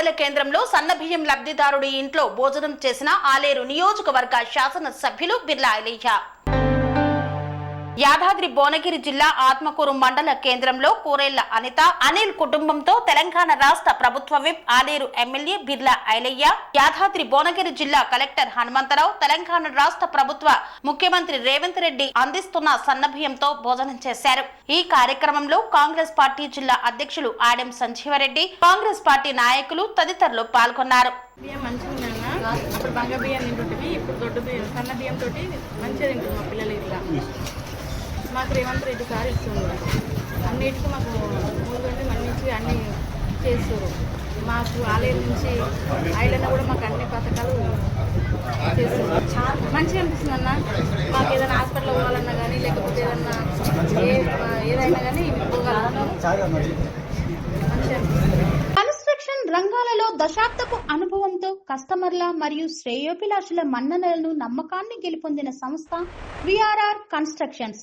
మండల కేంద్రంలో సన్నబియ్యం లబ్ధిదారుడి ఇంట్లో భోజనం చేసిన ఆలేరు నియోజకవర్గ శాసన సభ్యులు బిర్లా ఐలయ్య. యాదాద్రి భువనగిరి జిల్లా ఆత్మకూరు మండల కేంద్రంలో కూరేళ్ళ అనిత అనిల్ కుటుంబంతో తెలంగాణ రాష్ట్ర ప్రభుత్వ విప్ ఆలేరు ఎమ్మెల్యే బిర్లా ఐలయ్య యాదాద్రి భువనగిరి జిల్లా కలెక్టర్ హనుమంతరావు తెలంగాణ రాష్ట్ర ప్రభుత్వ ముఖ్యమంత్రి రేవంత్ రెడ్డి అందిస్తున్న సన్నభ్యంతో భోజనం చేశారు. ఈ కార్యక్రమంలో కాంగ్రెస్ పార్టీ జిల్లా అధ్యక్షులు ఆడెం సంజీవరెడ్డి కాంగ్రెస్ పార్టీ నాయకులు తదితరులు పాల్గొన్నారు. అప్పుడు బంగ బియ్యం తింటుంటివి ఇప్పుడు దొడ్డు బియ్యం సన్న బియ్యం తోటి మంచిగా తింటుంది మా పిల్లలు ఇట్లా. మాకు రేవంత్ రెడ్డి సార్ ఇస్తుంది అన్నిటికీ మాకు ముందుండి మంచిగా అన్ని చేస్తారు. మాకు ఆలయం నుంచి ఆయన కూడా మాకు అన్ని పథకాలు చేస్తున్నారు చాలా మంచిగా అనిపిస్తుంది అన్న. మాకు ఏదైనా హాస్పిటల్ పోవాలన్నా కానీ లేకపోతే ఏదన్నా ఏ ఏదైనా కానీ పోగలుగుతాం కన్స్ట్రక్షన్ రంగాలలో దశాబ్దపు అనుభవంతో కస్టమర్ల మరియు శ్రేయోభిలాషుల మన్ననలను నమ్మకాన్ని గెలుపొందిన సంస్థ VRR constructions.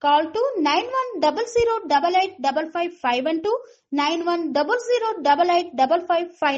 Call to 91008855 and to 91008855